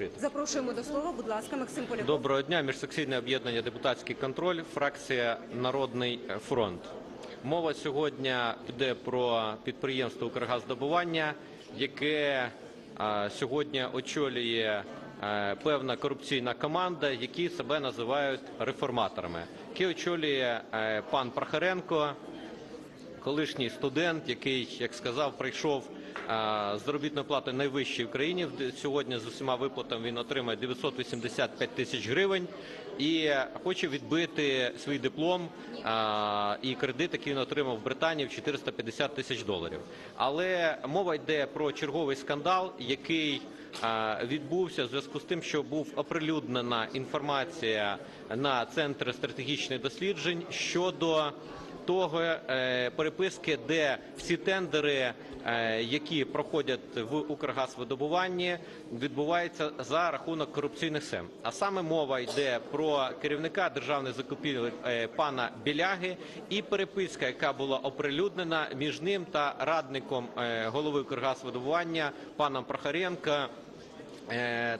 відкрито. Запрошуємо до слова, будь ласка, Максим Поляков. Доброго дня, міжсекційне об'єднання Депутатський контроль, фракція Народний фронт. Мова сьогодні йде про підприємство Укргаздобування, яке сьогодні очолює певна корупційна команда, які себе називають реформаторами, які очолює пан Прохоренко, колишній студент, який, як сказав, прийшов а, з заробітною платою найвищої в країні. Сьогодні з усіма виплатами він отримає 985 тисяч гривень і хоче відбити свій диплом і кредит, який він отримав в Британії в 450 тисяч доларів. Але мова йде про черговий скандал, який відбувся в зв'язку з тим, що був оприлюднена інформація на центр стратегічних досліджень щодо того е, переписки, де всі тендери, е, які проходять в Укргазвидобуванні, відбуваються за рахунок корупційних схем. А саме мова йде про керівника державних закупівель пана Біляги і переписка, яка була оприлюднена між ним та радником е, голови Укргазвидобування паном Прохоренко е,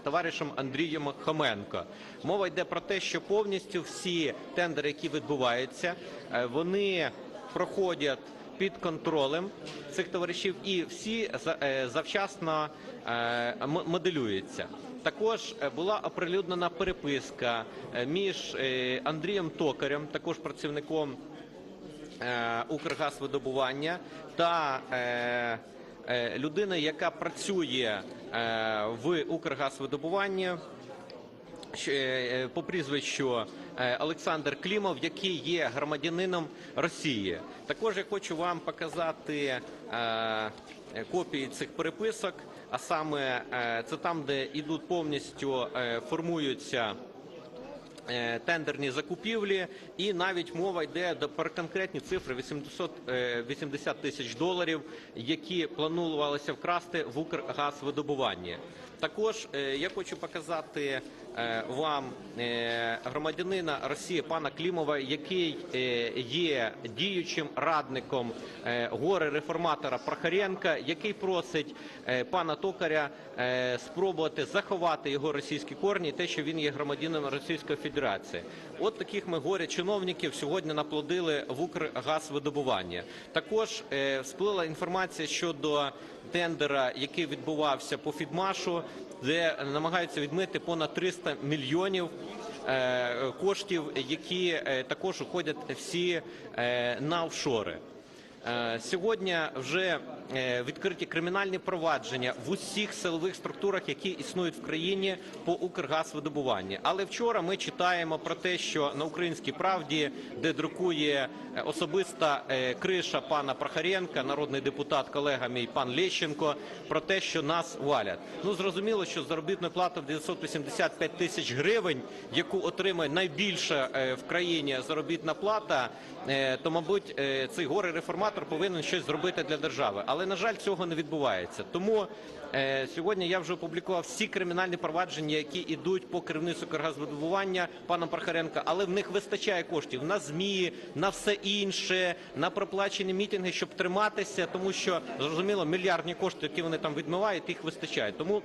товаришем Андрієм Хоменко. Мова йде про те, що повністю всі тендери, які відбуваються, е, вони проходять під контролем цих товаришів, і всі е, завчасно е, моделюються. Також е, була оприлюднена переписка е, між е, Андрієм Токарем, також працівником е, Укргазвидобування та е, е, людина, яка працює е, в Укргазвидобуванні е, по прізвищу е, Олександр Клімов, який є громадянином Росії. Також я хочу вам показати е, копії цих переписок, а саме е, це там, де йдуть повністю е, формуються е, тендерні закупівлі, і навіть мова йде до- про конкретні цифри 880 тисяч доларів, які планувалося вкрасти в Укргазвидобуванні. Також е, я хочу показати е, вам е, громадянина Росії пана Клімова, який є діючим радником горе реформатора Прохоренка, який просить пана Токаря спробувати заховати його російські корні, те, що він є громадянином Російської Федерації. От таких ми горе чиновників сьогодні наплодили в Укргазвидобуванні. Також всплила інформація щодо тендера, який відбувався по Фідмашу, де намагаються відмити понад 300 мільйонів е, коштів, які е, також уходять всі е, на офшори. Е, Сьогодні вже е, відкриті кримінальні провадження в усіх силових структурах, які існують в країні по Укргазвидобуванні. Але вчора ми читаємо про те, що на українській правді, де друкує е, особиста криша пана Прохоренка, народний депутат, колега мій пан Лещенко, про те, що нас валять. Ну зрозуміло, що заробітна плата в 985 тисяч гривень, яку отримує найбільша в країні заробітна плата, то мабуть цей горе реформатор повинен щось зробити для держави. Але на жаль, цього не відбувається. Тому е, сьогодні я вже опублікував всі кримінальні провадження, які йдуть по керівництву Каргазвидобування пана Прохоренка, але в них вистачає коштів на ЗМІ, на все інше, на проплачені мітинги, щоб триматися, тому що зрозуміло, мільярдні кошти, які вони там відмивають, їх вистачає. Тому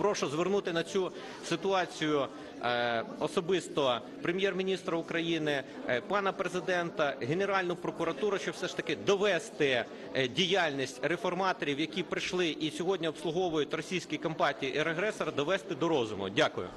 Прошу звернути на цю ситуацію е, особисто прем'єр-міністра України, е, пана президента, Генеральну прокуратуру, щоб все ж таки довести е, діяльність реформаторів, які прийшли і сьогодні обслуговують російські компанії і регресора, довести до розуму. Дякую.